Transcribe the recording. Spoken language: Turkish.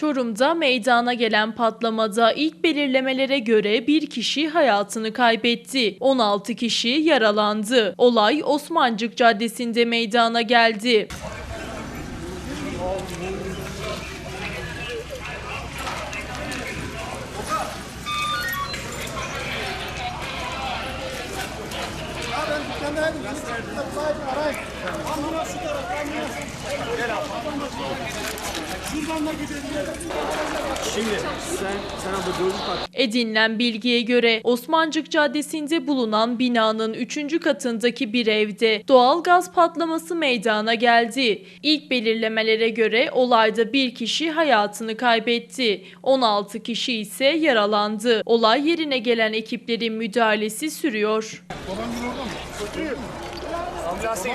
Çorum'da meydana gelen patlamada ilk belirlemelere göre bir kişi hayatını kaybetti. 16 kişi yaralandı. Olay Osmancık Caddesi'nde meydana geldi. Şimdi sen sen kat Edinilen bilgiye göre Osmancık Caddesi'nde bulunan binanın 3. katındaki bir evde doğal gaz patlaması meydana geldi. İlk belirlemelere göre olayda bir kişi hayatını kaybetti. 16 kişi ise yaralandı. Olay yerine gelen ekiplerin müdahalesi sürüyor. ambulans